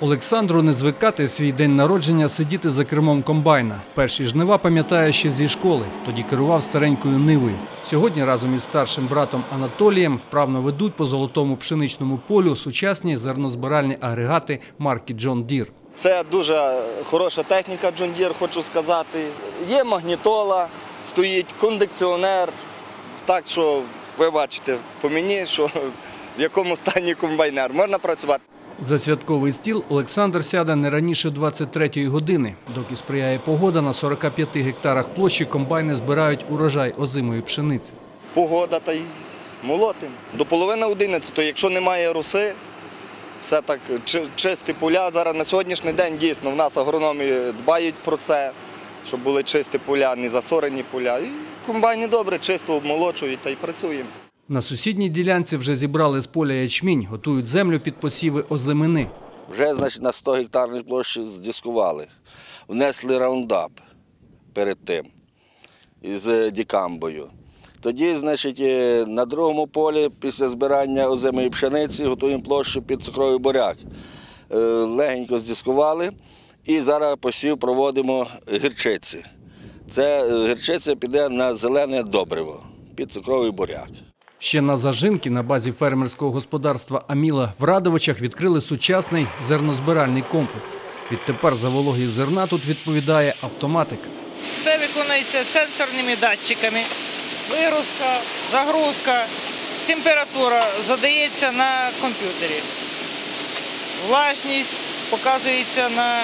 Олександру не звикати свій день народження сидіти за кермом комбайна. Перші жнива пам'ятає ще зі школи. Тоді керував старенькою нивою. Сьогодні разом із старшим братом Анатолієм вправно ведуть по золотому пшеничному полю сучасні зернозбиральні агрегати марки Джон Дір. Це дуже хороша техніка John Deere, хочу сказати. Є магнітола, стоїть кондиціонер. Так що ви бачите по мені, що в якому стані комбайнер. Можна працювати. За святковий стіл Олександр сяде не раніше 23-ї години. Доки сприяє погода, на 45 гектарах площі комбайни збирають урожай озимої пшениці. Погода та й молотим. До половини 11, якщо немає роси, все так чисті поля. Зараз на сьогоднішній день дійсно в нас агрономи дбають про це, щоб були чисті поля, не засорені поля. І комбайни добре, чисто обмолочують та й працюємо. На сусідній ділянці вже зібрали з поля ячмінь, готують землю під посіви озимини. Вже значить, на 100 гектарних площі здискували. Внесли раундап перед тим із е, дікамбою. Тоді, значить, е, на другому полі після збирання озимої пшениці готуємо площу під цукровий буряк. Е, Легенько здискували і зараз посів проводимо гірчиці. Це гірчиця піде на зелене добриво під цукровий буряк. Ще на зажинки на базі фермерського господарства Аміла в Радовичах відкрили сучасний зернозбиральний комплекс. Відтепер за вологість зерна тут відповідає автоматика. Все виконується сенсорними датчиками. Вигрузка, загрузка, температура задається на комп'ютері. Влажність показується на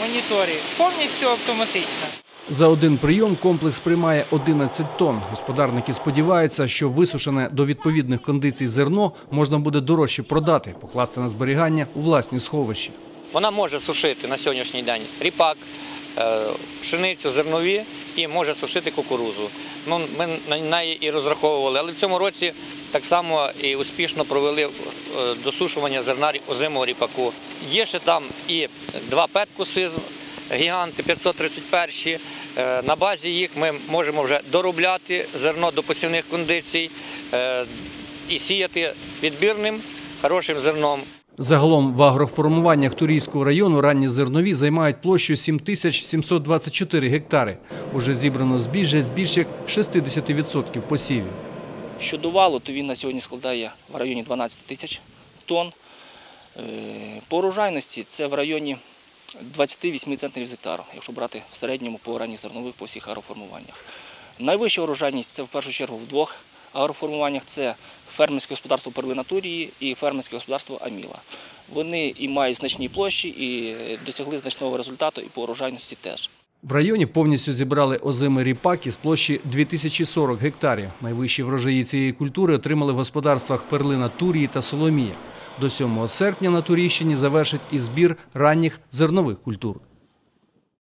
моніторі. Повністю автоматично. За один прийом комплекс приймає 11 тонн. Господарники сподіваються, що висушене до відповідних кондицій зерно можна буде дорожче продати, покласти на зберігання у власні сховища. Вона може сушити на сьогоднішній день ріпак, е, пшеницю, зернові і може сушити кукурузу. Ну, ми на неї і розраховували, але в цьому році так само і успішно провели е, досушування зерна озимого ріпаку. Є ще там і два петкуси, гіганти 531. Е, На базі їх ми можемо вже доробляти зерно до посівних кондицій е, і сіяти відбірним хорошим зерном. Загалом в агроформуваннях Турійського району ранні зернові займають площу 7724 гектари. Уже зібрано збіжжя з більш як 60% посівів. Щодо валу, то він на сьогодні складає в районі 12 тисяч тонн. Е, По урожайності це в районі 28 центнерів з гектару, якщо брати в середньому по ранніх зернових по всіх агроформуваннях. Найвища урожайність це в першу чергу в двох агроформуваннях це фермерське господарство Перлина Турії і фермерське господарство Аміла. Вони і мають значні площі, і досягли значного результату, і по урожайності теж. В районі повністю зібрали озимий ріпак із площі 2040 гектарів. Найвищі врожаї цієї культури отримали в господарствах Перлина Турії та Соломія. До 7 серпня на Туріщині завершить і збір ранніх зернових культур.